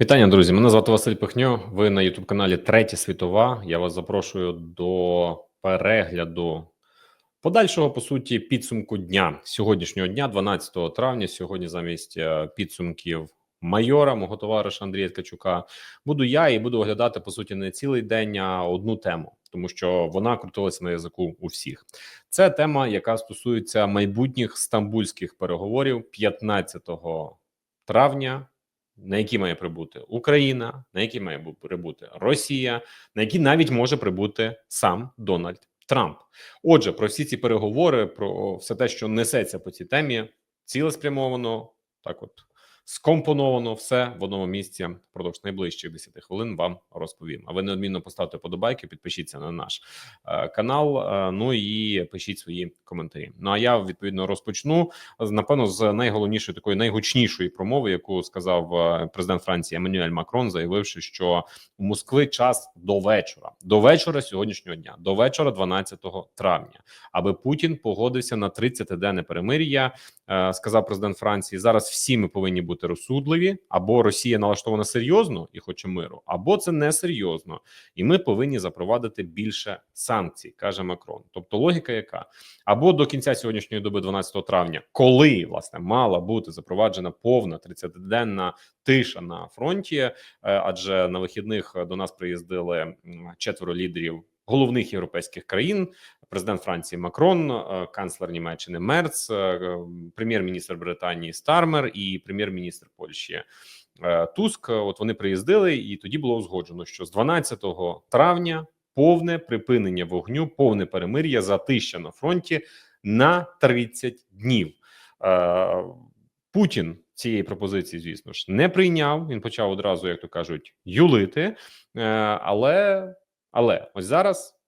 Вітання, друзі. Мене звати Василь Пихньо. Ви на Ютуб каналі Третя Світова. Я вас запрошую до перегляду подальшого по суті підсумку дня сьогоднішнього дня, 12 травня. Сьогодні, замість е, підсумків майора, мого товариша Андрія Ткачука, буду я і буду оглядати по суті не цілий день, а одну тему, тому що вона крутилася на язику у всіх. Це тема, яка стосується майбутніх стамбульських переговорів 15 травня на які має прибути Україна, на які має прибути Росія, на які навіть може прибути сам Дональд Трамп. Отже, про всі ці переговори, про все те, що несеться по цій темі, цілеспрямовано так, от скомпоновано все в одному місці впродовж найближчих 10 хвилин вам розповім. А ви неодмінно поставте подобайки, підпишіться на наш е, канал. Е, ну і пишіть свої коментарі. Ну а я відповідно розпочну напевно з найголовнішої такої найгучнішої промови, яку сказав е, президент Франції Еммануель Макрон, заявивши, що у Москви час до вечора, до вечора сьогоднішнього дня, до вечора, 12 травня, аби Путін погодився на 30-денне перемир'я. Сказав президент Франції. Зараз всі ми повинні бути розсудливі, або Росія налаштована серйозно і хоче миру, або це не серйозно, і ми повинні запровадити більше санкцій, каже Макрон. Тобто, логіка, яка або до кінця сьогоднішньої доби, 12 травня, коли власне мала бути запроваджена повна 30-денна тиша на фронті, е, адже на вихідних до нас приїздили четверо лідерів головних європейських країн: президент Франції Макрон, е, канцлер Німеччини Мерц, е, прем'єр-міністр Британії Стармер і прем'єр-міністр Польщі. Е, Туск, от вони приїздили, і тоді було узгоджено, що з 12 травня повне припинення вогню, повне перемир'я затища на фронті на 30 днів. Путін цієї пропозиції, звісно ж, не прийняв. Він почав одразу, як то кажуть, юлити, але але ось зараз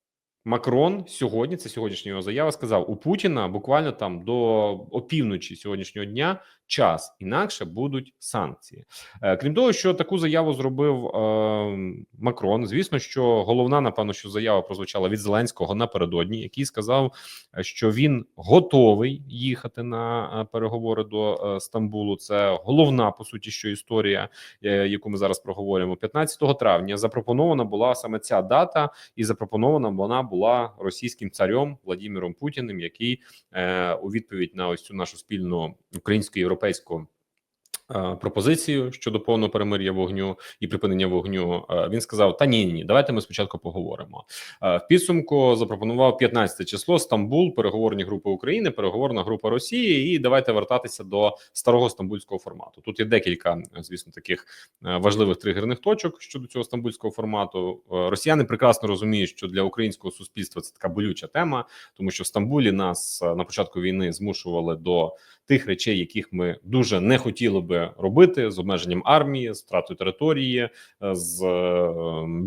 Макрон сьогодні, це сьогоднішня його заява, сказав у Путіна буквально там до опівночі сьогоднішнього дня час, інакше будуть санкції. Е, крім того, що таку заяву зробив е, Макрон. Звісно, що головна, напевно, що заява прозвучала від Зеленського напередодні, який сказав, що він готовий їхати на е, переговори до е, Стамбулу. Це головна по суті, що історія, е, яку ми зараз проговоримо, 15 травня. Запропонована була саме ця дата, і запропонована вона була російським царем Владимиром Путіним, який е, у відповідь на ось цю нашу спільну українську європейську Е, пропозицію щодо повного перемир'я вогню і припинення вогню. Е, він сказав: Та ні, ні, давайте ми спочатку поговоримо. Е, в підсумку запропонував 15 число Стамбул, переговорні групи України, переговорна група Росії. І давайте вертатися до старого стамбульського формату. Тут є декілька, звісно, таких важливих тригерних точок щодо цього стамбульського формату. Росіяни прекрасно розуміють, що для українського суспільства це така болюча тема, тому що в Стамбулі нас на початку війни змушували до тих речей, яких ми дуже не хотіли би робити з обмеженням армії, з втратою території, е, з е,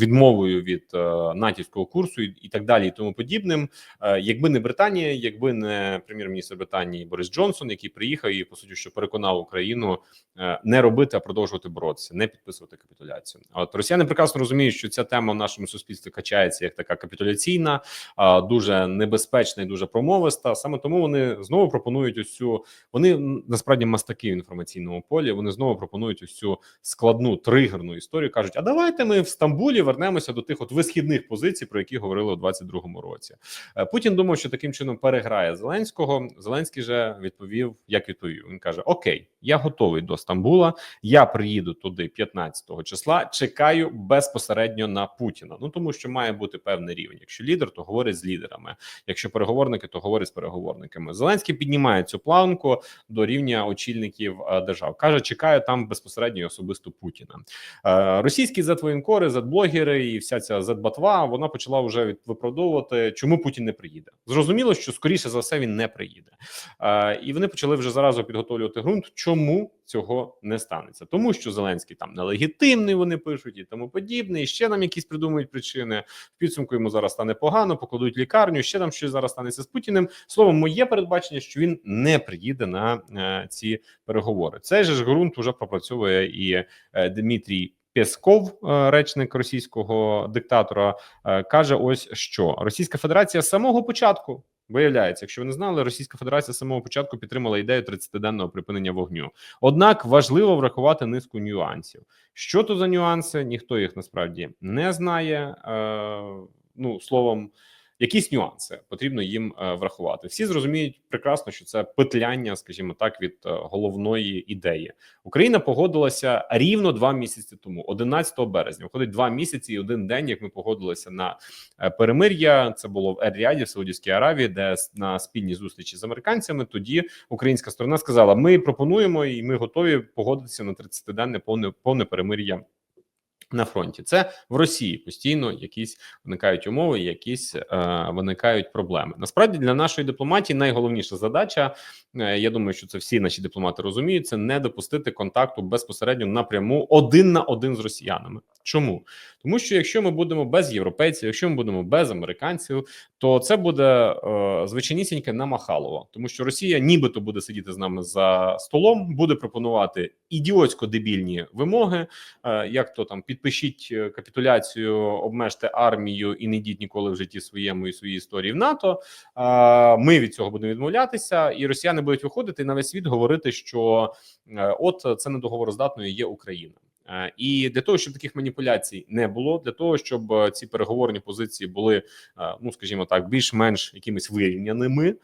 відмовою від е, натівського курсу і так далі, і тому подібним. Якби не Британія, якби не прем'єр-міністр Британії Борис Джонсон, який приїхав і по суті, що переконав Україну не робити, а продовжувати боротися, не підписувати капітуляцію. От росіяни прекрасно розуміють, що ця тема в нашому суспільстві качається як така капітуляційна, дуже небезпечна і дуже промовиста. Саме тому вони знову пропонують ось вони насправді мастаки в інформаційному полі. Вони знову пропонують ось цю складну тригерну історію. кажуть: а давайте ми в Стамбулі вернемося до тих от висхідних позицій, про які говорили у 22-му році. Е, Путін думав, що таким чином переграє Зеленського. Зеленський же відповів, як відповів. Він каже: Окей, я готовий до Стамбула. Я приїду туди 15-го числа. Чекаю безпосередньо на Путіна. Ну тому що має бути певний рівень. Якщо лідер, то говорить з лідерами. Якщо переговорники, то говорить з переговорниками. Зеленський піднімає цю планку до рівня очільників е, держав. каже, чекає там безпосередньо особисто Путіна. Е, російські зетвоєнкори, зетблогери і вся ця зетбатва вона почала вже виправдовувати, чому Путін не приїде. Зрозуміло, що скоріше за все він не приїде, е, і вони почали вже заразу підготовлювати ґрунт. Чому цього не станеться? Тому що Зеленський там нелегітимний, вони пишуть і тому подібне. І ще нам якісь придумують причини. В підсумку йому зараз стане погано, покладуть лікарню. Ще там щось зараз станеться з Путіним. Словом, моє передбачення, що він не приїде на е, ці переговори. Цей же ж ґрунт уже пропрацьовує і е, Дмитрій. Пєсков, е, речник російського диктатора, каже: ось що Російська Федерація з самого початку Виявляється, якщо ви не знали, Російська Федерація з самого початку підтримала ідею 30-денного припинення вогню. Однак важливо врахувати низку нюансів. Що то за нюанси? Ніхто їх насправді не знає. Е, ну словом, якісь нюанси потрібно їм е, врахувати. Всі зрозуміють прекрасно, що це петляння, скажімо так, від е, головної ідеї. Україна погодилася рівно два місяці тому, 11 березня. Виходить два місяці і один день, як ми погодилися на е, перемир'я. Це було в Ер-Ріаді в Саудівській Аравії, де на спільній зустрічі з американцями. Тоді українська сторона сказала: Ми пропонуємо і ми готові погодитися на 30-денне повне повне перемир'я. На фронті це в Росії постійно якісь виникають умови, якісь е, виникають проблеми. Насправді для нашої дипломатії найголовніша задача. е, я думаю, що це всі наші дипломати розуміють. Це не допустити контакту безпосередньо напряму один на один з росіянами. Чому тому, що якщо ми будемо без європейців, якщо ми будемо без американців, то це буде е, звичайнісіньке намахалово, тому що Росія нібито буде сидіти з нами за столом, буде пропонувати ідіотсько дебільні вимоги. Е, як то там підпишіть е, капітуляцію, обмежте армію і не йдіть ніколи в житті своєму і своїй історії в НАТО. Е, Ми від цього будемо відмовлятися, і росіяни будуть виходити і на весь світ говорити, що е, от це недоговороздатною є Україна. Е, І для того, щоб таких маніпуляцій не було, для того, щоб е, ці переговорні позиції були, е, ну скажімо так, більш-менш якимись вирівняними,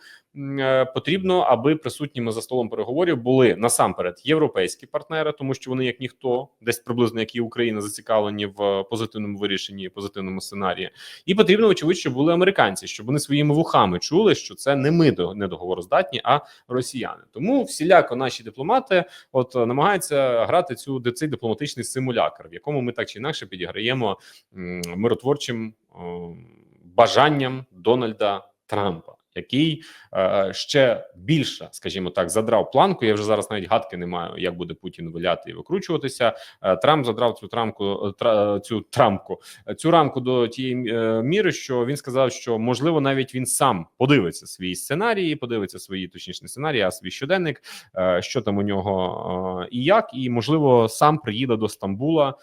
потрібно, аби присутніми за столом переговорів були насамперед європейські партнери, тому що вони, як ніхто, десь приблизно як і Україна, зацікавлені в позитивному вирішенні, позитивному сценарії. І потрібно, очевидь, щоб були американці, щоб вони своїми вухами чули, що це не ми до- недоговороздатні, а росіяни. Тому всіляко наші дипломати от е, намагаються грати цю цей дипломатичний симулякр, в якому ми так чи інакше підіграємо миротворчим бажанням Дональда Трампа. Який е, ще більше, скажімо так, задрав планку. Я вже зараз навіть гадки не маю, як буде Путін виляти і викручуватися. Е, Трамп задрав цю трамку, е, тра, цю трамку, цю рамку до тієї міри, що він сказав, що можливо навіть він сам подивиться свій сценарій, подивиться свої точніше не сценарії, а свій щоденник, що там у нього і як, і можливо сам приїде до Стамбула.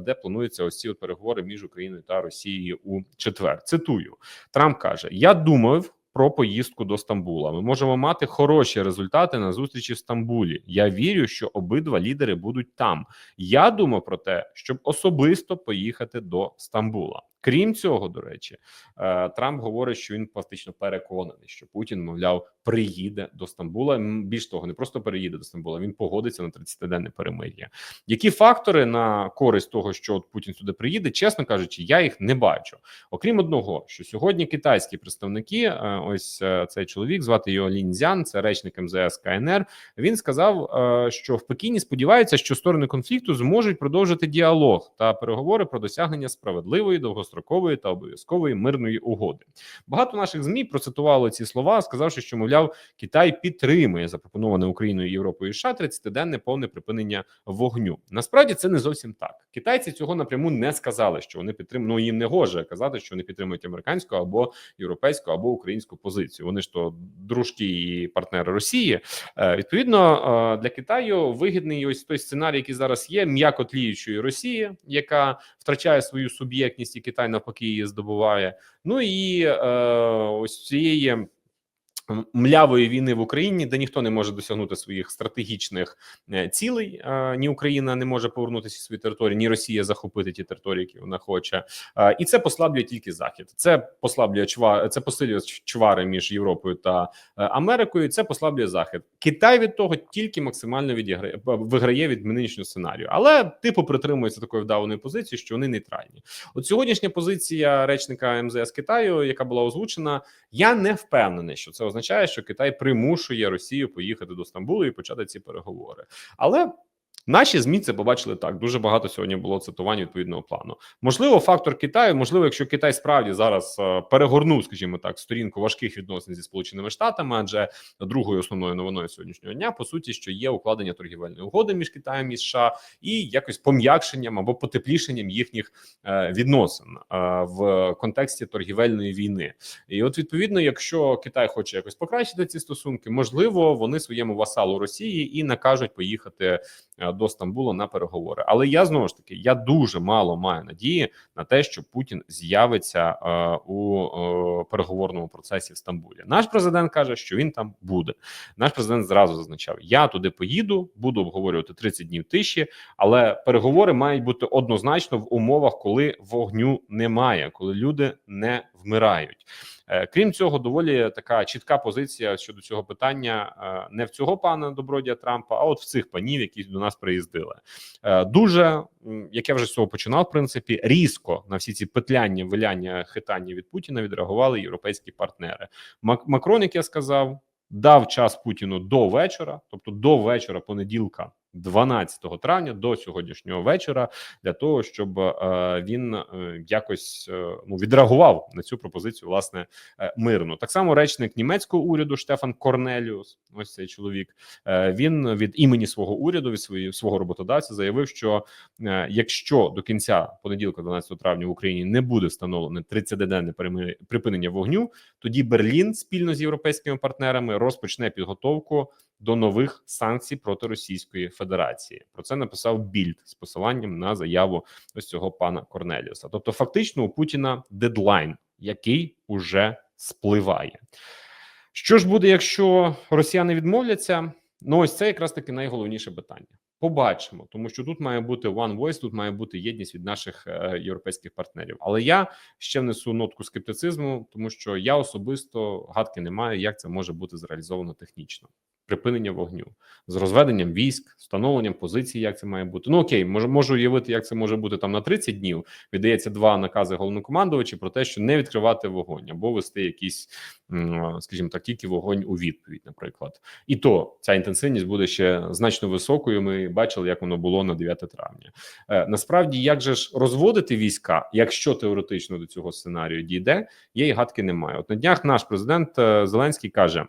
Де плануються ось ці переговори між Україною та Росією у четвер? Цитую Трамп каже: Я думав про поїздку до Стамбула. Ми можемо мати хороші результати на зустрічі в Стамбулі. Я вірю, що обидва лідери будуть там. Я думав про те, щоб особисто поїхати до Стамбула. Крім цього, до речі, е, Трамп говорить, що він фактично переконаний, що Путін, мовляв, приїде до Стамбула. Більш того, не просто переїде до Стамбула, він погодиться на 30-денне перемир'я. Які фактори на користь того, що от Путін сюди приїде, чесно кажучи, я їх не бачу. Окрім одного, що сьогодні китайські представники, е, ось е, цей чоловік, звати його Лінзян, це речник МЗС КНР. Він сказав, е, що в Пекіні сподіваються, що сторони конфлікту зможуть продовжити діалог та переговори про досягнення справедливої, довгострокової та обов'язкової мирної угоди. Багато наших змі процитували ці слова, сказавши, що мовляв, Китай підтримує запропоноване Україною, Європою і США 30-денне повне припинення вогню. Насправді це не зовсім так. Китайці цього напряму не сказали, що вони підтримують. Ну їм не гоже казати, що вони підтримують американську або європейську або українську позицію. Вони ж то дружки і партнери Росії. Е, Відповідно, е, для Китаю вигідний ось той сценарій, який зараз є, м'яко тліючої Росії, яка втрачає свою суб'єктність, і Китай навпаки її здобуває. Ну і е, ось цієї. Млявої війни в Україні, де ніхто не може досягнути своїх стратегічних е, цілей. Е, Ні Україна не може повернутися свої території, ні Росія захопити ті території, які вона хоче, Е, і це послаблює тільки захід. Це послаблює чва, це посилює чвари між Європою та е, Америкою. Це послаблює захід. Китай від того тільки максимально відіграє виграє від нинішнього сценарію, але типу притримується такої вдаваної позиції, що вони нейтральні. От сьогоднішня позиція речника МЗС Китаю, яка була озвучена, я не впевнений, що це означає, що Китай примушує Росію поїхати до Стамбулу і почати ці переговори. Але наші змі це побачили так. Дуже багато сьогодні було цитувань відповідного плану. Можливо, фактор Китаю, можливо, якщо Китай справді зараз е, перегорнув, скажімо так, сторінку важких відносин зі Сполученими Штатами, адже другою основною новиною сьогоднішнього дня по суті, що є укладення торгівельної угоди між Китаєм і США і якось пом'якшенням або потеплішенням їхніх е, відносин е, в контексті торгівельної війни. І от відповідно, якщо Китай хоче якось покращити ці стосунки, можливо, вони своєму васалу Росії і накажуть поїхати до Стамбула на переговори. Але я знову ж таки я дуже мало маю надії на те, що Путін з'явиться е, у е, переговорному процесі в Стамбулі. Наш президент каже, що він там буде. Наш президент зразу зазначав: я туди поїду, буду обговорювати 30 днів тиші, але переговори мають бути однозначно в умовах, коли вогню немає, коли люди не вмирають. Е, Крім цього, доволі така чітка позиція щодо цього питання е, не в цього пана добродія Трампа, а от в цих панів, які до нас приїздили. Е, Дуже як я вже з цього починав, в принципі, різко на всі ці петляння, виляння, хитання від Путіна відреагували європейські партнери. Мак- Макрон, як я сказав, дав час Путіну до вечора, тобто до вечора понеділка, 12 травня, до сьогоднішнього вечора, для того, щоб е, він е, якось е, ну відреагував на цю пропозицію, власне, мирно. Так само речник німецького уряду Штефан Корнеліус, ось цей чоловік. Він від імені свого уряду, від свої, свого роботодавця, заявив, що якщо до кінця понеділка, 12 травня, в Україні не буде встановлене 30-денне переми- припинення вогню, тоді Берлін спільно з європейськими партнерами розпочне підготовку до нових санкцій проти Російської Федерації. Про це написав Більд з посиланням на заяву ось цього пана Корнеліуса. Тобто, фактично, у Путіна дедлайн, який уже спливає. Що ж буде, якщо росіяни відмовляться? Ну, ось це якраз таки найголовніше питання. Побачимо, тому що тут має бути one voice, тут має бути єдність від наших е, європейських партнерів. Але я ще внесу нотку скептицизму, тому що я особисто гадки не маю, як це може бути зреалізовано технічно. Припинення вогню з розведенням військ, встановленням позицій, як це має бути. Ну окей, можу, можу уявити, як це може бути там на 30 днів. Віддається два накази головнокомандувачі про те, що не відкривати вогонь або вести якийсь, скажімо так, тільки вогонь у відповідь, наприклад. І то ця інтенсивність буде ще значно високою. Ми бачили, як воно було на 9 травня. Е, насправді, як же ж розводити війська, якщо теоретично до цього сценарію дійде, є і гадки немає. От на днях наш президент е, Зеленський каже.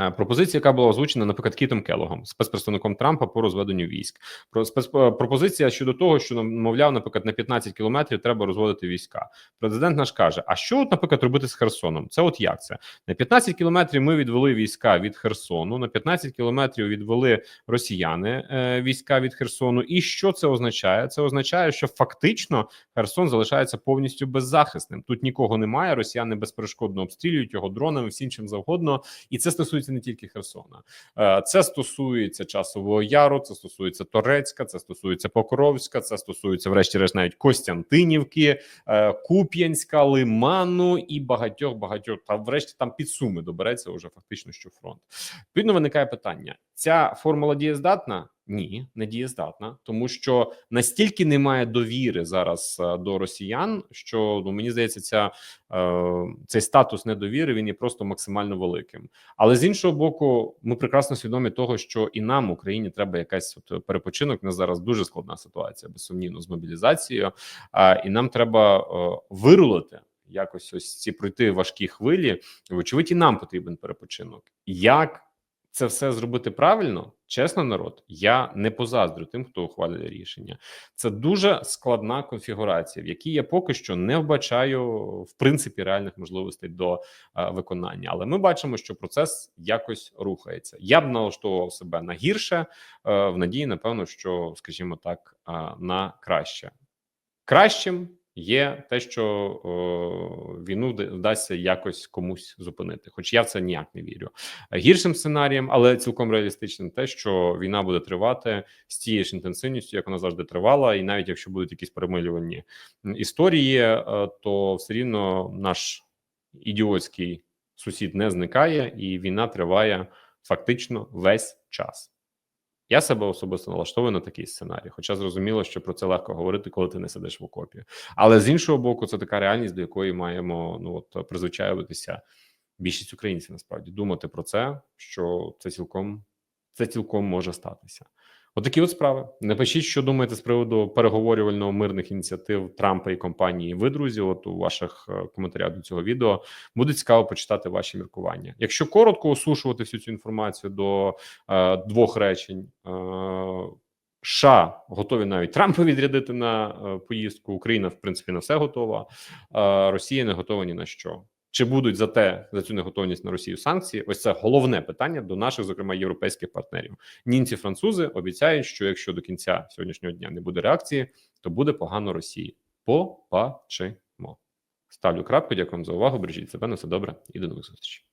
Е, Пропозиція, яка була озвучена, наприклад, Кітом Келогом, спецпредставником Трампа по розведенню військ. Про е, пропозиція щодо того, що мовляв, наприклад, на 15 кілометрів треба розводити війська. Президент наш каже: а що, от, наприклад, робити з Херсоном? Це от як це на 15 кілометрів ми відвели війська від Херсону, на 15 кілометрів відвели росіяни е, війська від Херсону. І що це означає? Це означає, що фактично Херсон залишається повністю беззахисним. Тут нікого немає. Росіяни безперешкодно обстрілюють його дронами, всім чим завгодно, і це стосується не тільки Херсона. Е, Це стосується часового яру, це стосується Торецька, це стосується Покровська, це стосується, врешті-решт, навіть Костянтинівки, е, Куп'янська, Лиману і багатьох багатьох. Та врешті там під суми добереться вже фактично, що фронт. Відповідно, виникає питання: ця формула дієздатна? Ні, не дієздатна, тому що настільки немає довіри зараз е, до росіян, що ну мені здається, ця е, цей статус недовіри він є просто максимально великим. Але з іншого боку, ми прекрасно свідомі того, що і нам, Україні, треба якась от перепочинок. У нас зараз дуже складна ситуація, безсумнівно, з мобілізацією. А і нам треба е, вирулити якось ось ці пройти важкі хвилі. Вочевидь, і нам потрібен перепочинок. Як це все зробити правильно, чесно, народ, я не позаздрю тим, хто ухвалює рішення. Це дуже складна конфігурація, в якій я поки що не вбачаю в принципі реальних можливостей до е, виконання. Але ми бачимо, що процес якось рухається. Я б налаштовував себе на гірше, е, в надії, напевно, що, скажімо так, е, на краще. Кращим є те, що о, війну вдасться якось комусь зупинити. Хоч я в це ніяк не вірю. Гіршим сценарієм, але цілком реалістичним, те, що війна буде тривати з тією ж інтенсивністю, як вона завжди тривала, і навіть якщо будуть якісь перемилювані історії, е, то все рівно наш ідіотський сусід не зникає, і війна триває фактично весь час. Я себе особисто налаштовую на такий сценарій, хоча зрозуміло, що про це легко говорити, коли ти не сидиш в окопі. Але з іншого боку, це така реальність, до якої маємо ну от призвичаюватися більшість українців. Насправді думати про це, що це цілком це цілком може статися. Отакі от справи. Напишіть, що думаєте з приводу переговорювально мирних ініціатив Трампа і компанії. Ви, друзі, от у ваших е, коментарях до цього відео буде цікаво почитати ваші міркування. Якщо коротко осушувати всю цю інформацію до е, двох речень. Е, США готові навіть Трампа відрядити на е, поїздку. Україна, в принципі, на все готова. Е, Росія не готова ні на що. Чи будуть за те за цю неготовність на Росію санкції? Ось це головне питання до наших, зокрема європейських партнерів. Німці, французи обіцяють, що якщо до кінця сьогоднішнього дня не буде реакції, то буде погано Росії. Побачимо. Ставлю крапку. Дякую вам за увагу. Бережіть себе на все добре і до нових зустрічей.